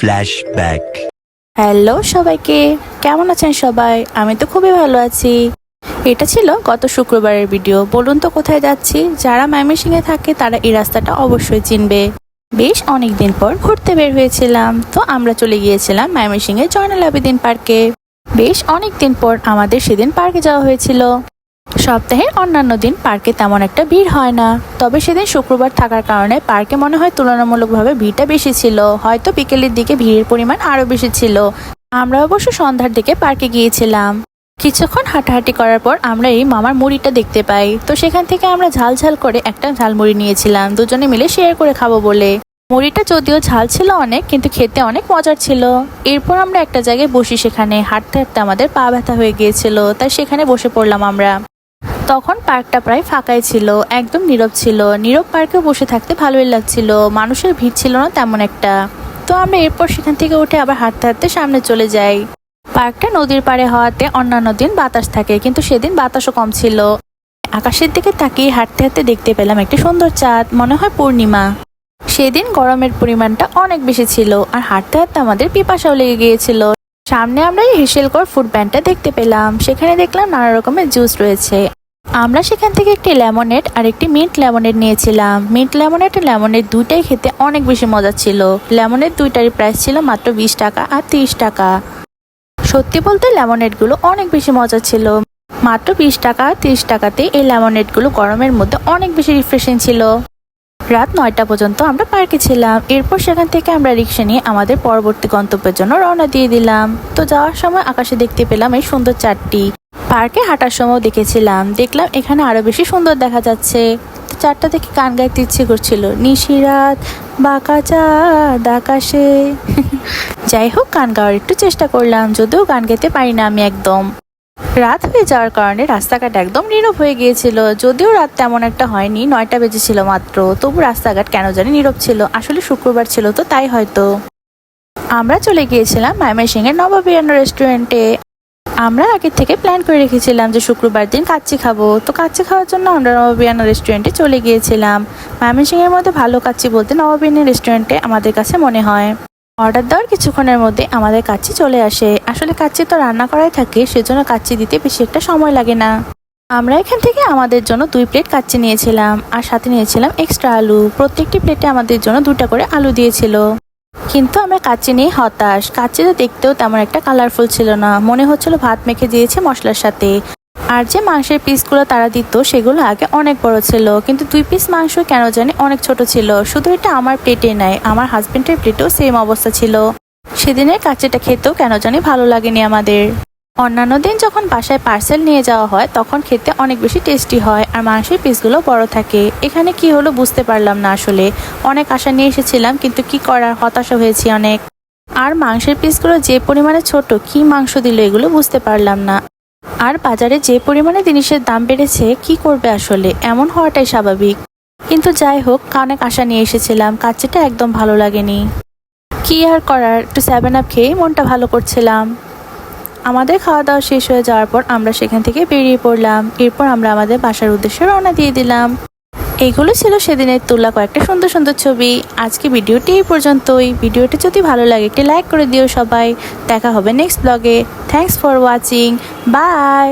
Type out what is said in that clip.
Flashback. Hello সবাইকে, কেমন আছেন সবাই? আমি তো খুবই ভালো আছি। এটা ছিল গত শুক্রবারের ভিডিও। বলুন তো কোথায় যাচ্ছি? যারা ময়মনসিংহে থাকে, তারা এই রাস্তাটা অবশ্যই চিনবে। বেশ অনেক দিন পর ঘুরতে বের হয়েছিলাম। তো আমরা চলে গিয়েছিলাম ময়মনসিংহে জয়নাল আবেদিন পার্কে। বেশ অনেক দিন পর আমাদের সেদিন পার্কে যাওয়া হয়েছিল। সপ্তাহের অন্যান্য দিন পার্কে তেমন একটা ভিড় হয় না। তবে সেদিন শুক্রবার থাকার কারণে পার্কে মনে হয় তুলনামূলকভাবে ভিড়টা বেশি ছিল। হয়তো বিকেলের দিকে ভিড়ের পরিমাণ আরও বেশি ছিল। আমরা অবশ্য সন্ধ্যার দিকে পার্কে গিয়েছিলাম। কিছুক্ষণ হাঁটাহাঁটি করার পর আমরা এই মামার মুড়িটা দেখতে পাই। তো সেখান থেকে আমরা ঝাল ঝাল করে একটা ঝালমুড়ি নিয়েছিলাম। দুজনে মিলে শেয়ার করে খাব বলে। মুড়িটা যদিও ঝাল ছিল অনেক, কিন্তু খেতে অনেক মজার ছিল। এরপর আমরা একটা জায়গায় বসি সেখানে। হাঁটতে হাঁটতে আমাদের পা ব্যথা হয়ে গিয়েছিল, তাই সেখানে বসে পড়লাম আমরা। তখন পার্কটা প্রায় ফাঁকাই ছিল, একদম নীরব ছিল। নীরব পার্কে বসে থাকতে ভালোই লাগছিল, মানুষের ভিড় ছিল না তেমন একটা। তো আমরা এরপর সেখান থেকে উঠে আবার হাঁটতে হাঁটতে সামনে চলে যাই। পার্কটা নদীর পাড়ে হওয়াতে অন্যান্য দিন বাতাস থাকে, কিন্তু সেদিন বাতাসও কম ছিল। আকাশের দিকে তাকিয়ে হাঁটতে হাঁটতে দেখতে পেলাম একটি সুন্দর চাঁদ, মনে হয় পূর্ণিমা। সেদিন গরমের পরিমাণটা অনেক বেশি ছিল, আর হাঁটতে হাঁটতে আমাদের পিপাসাও লেগে গিয়েছিল। সামনে আমরা হেসেলকর ফুড ব্যান্ডটা দেখতে পেলাম, সেখানে দেখলাম নানা রকমের জুস রয়েছে। আমরা সেখান থেকে একটি লেমনেড আর একটি মিন্ট লেমনেড নিয়েছিলাম। মিন্ট লেমনেড আর লেমনেড দুইটাই খেতে অনেক বেশি মজা ছিল। লেমনেড দুইটারই প্রাইস ছিল মাত্র বিশ টাকা আর তিরিশ টাকা। সত্যি বলতে লেমনেডগুলো অনেক বেশি মজা ছিল। মাত্র বিশ টাকা তিরিশ টাকাতে এই লেমনেডগুলো গরমের মধ্যে অনেক বেশি রিফ্রেশিং ছিল। রাত নয়টা পর্যন্ত আমরা পার্কে ছিলাম। এরপর সেখান থেকে আমরা রিক্সা নিয়ে আমাদের পরবর্তী গন্তব্যের জন্য রওনা দিয়ে দিলাম। তো যাওয়ার সময় আকাশে দেখতে পেলাম এই সুন্দর চারটি। পার্কে হাঁটার সময় দেখেছিলাম। দেখলাম এখানে আরও বেশি সুন্দর দেখা যাচ্ছে। চারটা থেকে গান গাইতে ইচ্ছে করছিল। নিশিরাত বাঁকা চাঁদ আকাশে। যাই হোক, গান গাওয়ার একটু চেষ্টা করলাম, যদিও গান গাইতে পারি না আমি একদম। রাত হয়ে যাওয়ার কারণে রাস্তাঘাট একদম নীরব হয়ে গিয়েছিল। যদিও রাত তেমন একটা হয়নি, নয়টা বেজেছিল মাত্র। তবু রাস্তাঘাট কেন জানি নীরব ছিল। আসলে শুক্রবার ছিল তো তাই হয়তো। আমরা চলে গিয়েছিলাম ময়মনসিং এর নবাবিয়ান্ন রেস্টুরেন্টে আমরা আগের থেকে প্ল্যান করে রেখেছিলাম যে শুক্রবার দিন কাচ্চি খাব। তো কাচ্চি খাওয়ার জন্য আমরা নবাবিয়ান্ন রেস্টুরেন্টে চলে গিয়েছিলাম। ময়মনসিং এর মধ্যে ভালো কাচ্চি বলতে নবাবিয়ান্ন রেস্টুরেন্টে আমাদের কাছে মনে হয়। অর্ডার দেওয়ার কিছুক্ষণের মধ্যে আমাদের কাচ্চি চলে আসে। আসলে কাচ্চি তো রান্না করাই থাকে, সেজন্য কাচ্চি দিতে বেশি একটা সময় লাগে না। আমরা এখান থেকে আমাদের জন্য দুই প্লেট কাচ্চি নিয়েছিলাম, আর সাথে নিয়েছিলাম এক্সট্রা আলু। প্রত্যেকটি প্লেটে আমাদের জন্য দুটা করে আলু দিয়েছিল। কিন্তু আমরা কাচ্চি নিয়ে হতাশ। কাচ্চিটা দেখতেও তেমন একটা কালারফুল ছিল না। মনে হচ্ছিল ভাত মেখে দিয়েছে মশলার সাথে। আর যে মাংসের পিসগুলো তারা দিত, সেগুলো আগে অনেক বড় ছিল। কিন্তু দুই পিস মাংস কেন জানি অনেক ছোট ছিল। শুধু এটা আমার প্লেটে নাই, আমার হাজব্যান্ডের প্লেটেও সেম অবস্থা ছিল। সেদিনের কাচ্চিটা খেতেও কেন জানি ভালো লাগেনি আমাদের। অন্যান্য দিন যখন বাসায় পার্সেল নিয়ে যাওয়া হয়, তখন খেতে অনেক বেশি টেস্টি হয় আর মাংসের পিসগুলো বড় থাকে। এখানে কি হলো বুঝতে পারলাম না আসলে। অনেক আশা নিয়ে এসেছিলাম, কিন্তু কি করার হতাশা হয়েছি অনেক। আর মাংসের পিসগুলো যে পরিমাণে ছোট, কি মাংস দিল এগুলো বুঝতে পারলাম না। আর বাজারে যে পরিমাণে জিনিসের দাম বেড়েছে, কি করবে আসলে? এমন হওয়াটাই স্বাভাবিক। কিন্তু যাই হোক, অনেক আশা নিয়ে এসেছিলাম কাচ্চিটা একদম ভালো লাগেনি। কি আর করার? একটু সেভেন আপ খেয়ে মনটা ভালো করছিলাম। আমাদের খাওয়া দাওয়া শেষ হয়ে যাওয়ার পর আমরা সেখান থেকে বেরিয়ে পড়লাম। এরপর আমরা আমাদের বাসার উদ্দেশ্যে রওনা দিয়ে দিলাম। এইগুলো ছিল সেদিনের তোলা কয়েকটা সুন্দর সুন্দর ছবি। আজকে ভিডিওটি এই পর্যন্তই। ভিডিওটি যদি ভালো লাগে, একটি লাইক করে দিও সবাই। দেখা হবে নেক্সট ব্লগে থ্যাংকস ফর ওয়াচিং বাই